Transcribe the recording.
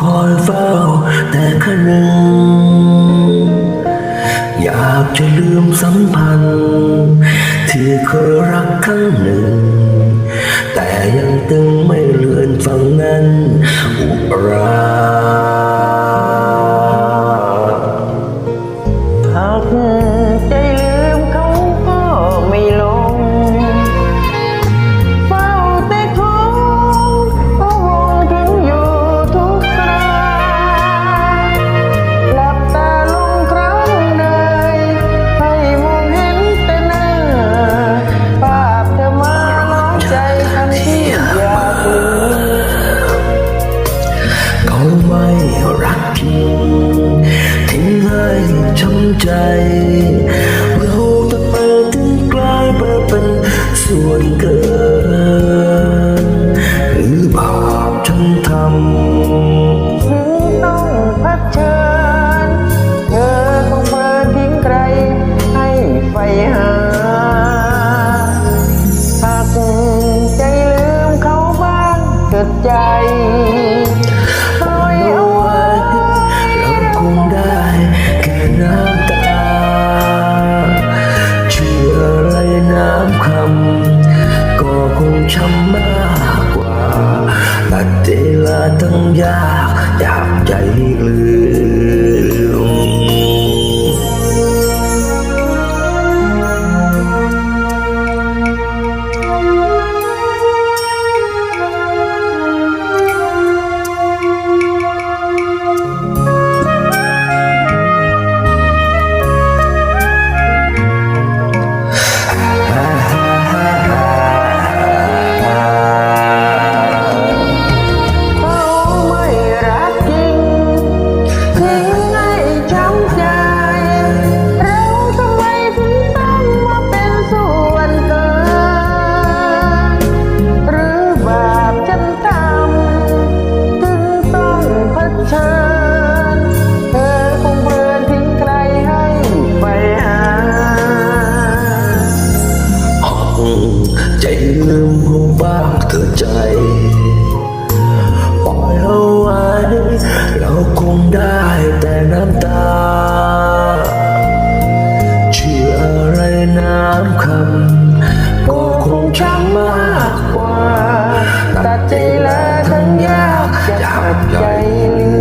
คอยเฝ้าแต่คนึงอยากจะลืมสัมพันธ์ ที่เคยรักครั้งหนึ่ง แต่ยังตึงไม่เลือนฝั่งนั้นอุรา ทิ้งให้ช้ำใจ เราทำไมถึงกลายมาเป็นส่วนเกินหรือบาปฉันทำถึงต้องพัดเชิญเธอคงเปิดทิ้งใครให้ไฟหาหากใจลืมเขาบ้างเกิดใจ กกว่าตัดเวลาตั้งยากอยากใจลืม ตัดใจและทั้งยาวจะตัดใจลืม